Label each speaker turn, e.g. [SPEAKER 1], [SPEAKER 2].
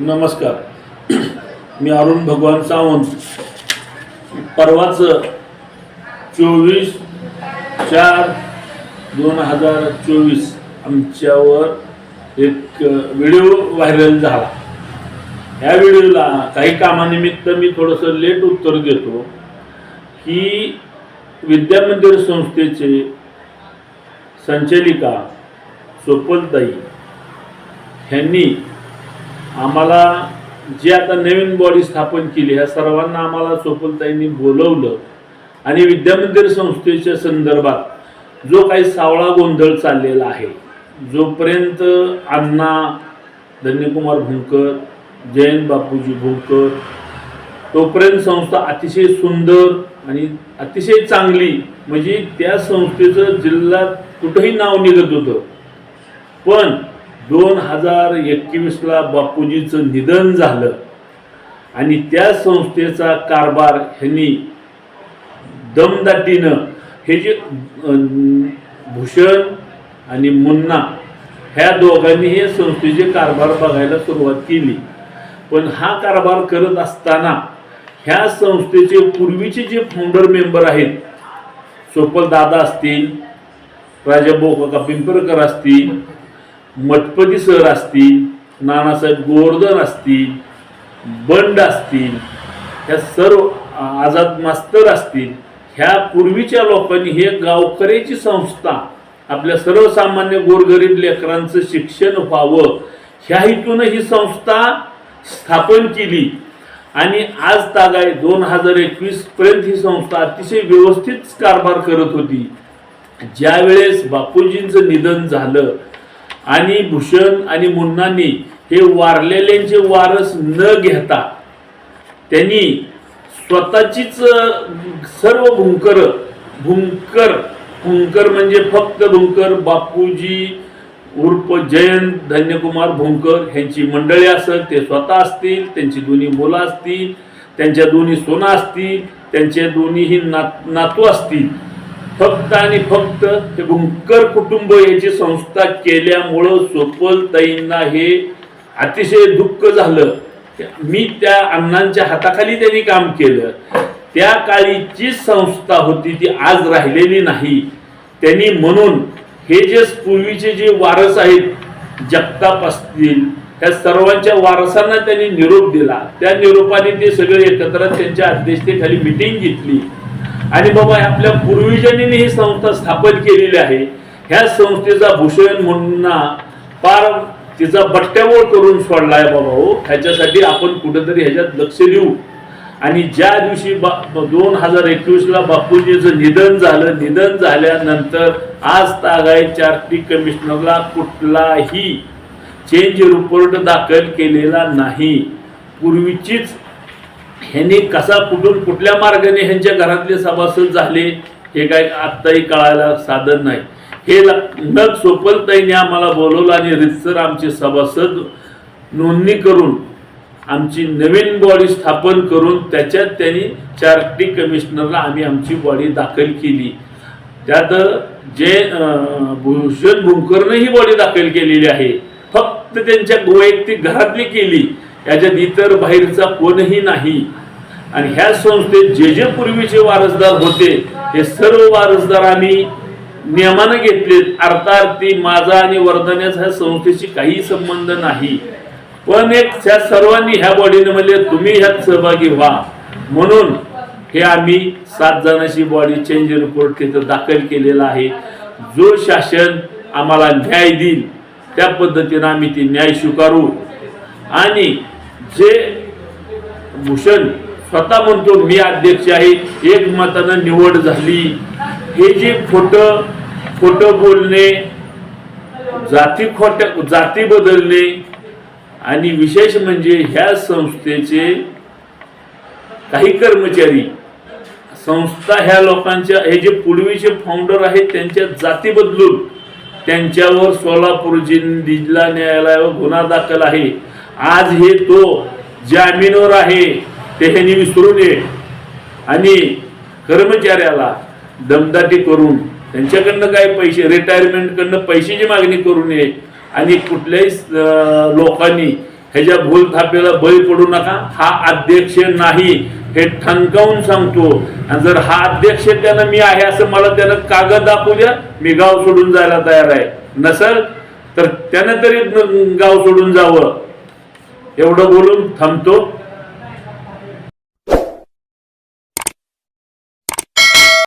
[SPEAKER 1] नमस्कार. मी अरुण भगवान सावंत. परवाच चोवीस चार दोन हजार चोवीस आमच्यावर एक व्हिडिओ व्हायरल झाला. ह्या व्हिडिओला काही कामानिमित्त मी थोडंसं लेट उत्तर देतो. की विद्यामंदिर संस्थेचे संचालिका सोपलताई ह्यांनी आम्हाला जी आता नवीन बॉडी स्थापन केली ह्या सर्वांना आम्हाला सोपलताईंनी बोलवलं. आणि विद्यामंदिर संस्थेच्या संदर्भात जो काही सावळा गोंधळ चाललेला आहे जोपर्यंत अण्णा धन्यकुमार भुंकर जयंत बापूजी भुंकर तोपर्यंत संस्था अतिशय सुंदर आणि अतिशय चांगली म्हणजे त्या संस्थेचं जिल्ह्यात कुठंही नाव निघत होतं. पण दोन हजार एकवीसला बापूजीचं निधन झालं. आणि त्या संस्थेचा कारभार ह्यांनी दमदाटीनं हे जे भूषण आणि मुन्ना ह्या दोघांनी हे संस्थेचे कारभार बघायला सुरुवात केली. पण हा कारभार करत असताना ह्या संस्थेचे पूर्वीचे जे फाउंडर मेंबर आहेत सोपल दादा असतील राजाभाऊ काका पिंपरकर असतील मठपती सर असतील नानासाहेब गोवर्धन असतील बंड असतील ह्या सर्व आझाद मास्तर असतील ह्या पूर्वीच्या लोकांनी हे गावकऱ्याची संस्था आपल्या सर्वसामान्य गोरगरीब लेकरांचं शिक्षण व्हावं ह्या हेतून ही संस्था स्थापन केली. आणि आज तागाय दोन हजार एकवीस पर्यंत ही संस्था अतिशय व्यवस्थित कारभार करत होती. ज्यावेळेस बापूजींचं निधन झालं आणि भूषण आणि मुन्नांनी हे वारलेल्यांचे वारस न घेता त्यांनी स्वतःचीच सर्व भुंकर भुंकर भुंकर म्हणजे फक्त भुंकर बापूजी उर्फ जयंत धन्यकुमार भुंकर ह्यांची मंडळी असत ते स्वतः असतील त्यांची दोन्ही मुलं असतील त्यांच्या दोन्ही सोना असतील त्यांचे दोन्हीही नात नातू असतील. फक्त आणि फक्त हे भुंकर कुटुंब याची संस्था केल्यामुळं सोपलताईंना हे अतिशय दुःख झालं. मी त्या अण्णांच्या हाताखाली त्यांनी काम केलं. त्या काळी जी संस्था होती ती आज राहिलेली नाही. त्यांनी म्हणून हे जे पूर्वीचे जे वारस आहेत जगताप असतील त्या सर्वांच्या वारसांना त्यांनी निरोप दिला. त्या निरोपाने ते सगळे एकत्र त्यांच्या अध्यक्षतेखाली मिटिंग घेतली. आणि बाबा आपल्या पूर्वीजनीने ही संस्था स्थापन केलेली आहे. ह्या संस्थेचा भूषण मुन्ना पार तिचा बट्ट्याबोळ करून सोडलाय बाबा हो. ह्याच्यासाठी आपण कुठेतरी ह्याच्यात लक्ष देऊ. आणि ज्या दिवशी बा दोन हजार एकवीसला बापूजीचं निधन झालं निधन झाल्यानंतर आज तागाय चार्टिक कमिशनरला कुठलाही चेंज रिपोर्ट दाखल केलेला नाही. पूर्वीचीच ह्यांनी कसा कुठून कुठल्या मार्गाने ह्यांच्या घरातले सभासद झाले हे काय आत्ताही कळायला साधन नाही. हे नग सोपलताईने आम्हाला बोलवलं आणि रितसर आमचे सभासद नोंदणी करून आमची नवीन बॉडी स्थापन करून त्याच्यात त्यांनी चार्टी कमिशनरला आम्ही आमची बॉडी दाखल केली. त्यात जे भूषण भुंकरनं ही बॉडी दाखल केलेली आहे. फक्त त्यांच्या वैयक्तिक घरातली केली. याच्यात इतर बाहेरचा कोणही नाही. आणि ह्या संस्थेत जे जे पूर्वीचे वारसदार होते हे सर्व वारसदार आम्ही नियमानं घेतलेत. अर्थार्थी माझा आणि वर्धन्याचा ह्या संस्थेशी काही संबंध नाही. पण एक त्या सर्वांनी ह्या बॉडीने म्हणजे तुम्ही ह्यात सहभागी व्हा. म्हणून हे आम्ही सात जणांची बॉडी चेंज रिपोर्ट तिथं दाखल केलेला आहे. जो शासन आम्हाला न्याय देईल त्या पद्धतीनं आम्ही ती न्याय स्वीकारू. आणि जे भूषण स्वतः म्हणतो मी अध्यक्ष आहे एक मतानं निवड झाली. हे जे खोट खोट बोलणे जाती खोट जाती बदलणे आणि विशेष म्हणजे ह्या संस्थेचे काही कर्मचारी संस्था ह्या लोकांच्या हे जे पूर्वीचे फाउंडर आहेत त्यांच्या जाती बदलून त्यांच्यावर सोलापूर जिल्हा न्यायालयावर गुन्हा दाखल आहे. आज हे तो जामीनवर आहे ते ह्यांनी विसरू नये. आणि कर्मचाऱ्याला दमदाटी करून त्यांच्याकडनं काय पैसे रिटायरमेंटकडनं पैशाची मागणी करू नये. आणि कुठल्याही लोकांनी ह्याच्या भूलथापेला बळी पडू नका. हा अध्यक्ष नाही हे ठणकावून सांगतो. आणि जर हा अध्यक्ष त्यानं मी आहे असं मला त्यानं कागद दाखवू द्या मी गाव सोडून जायला तयार आहे. नसल तर त्यानं तरी गाव सोडून जावं. एवढं बोलून थांबतो.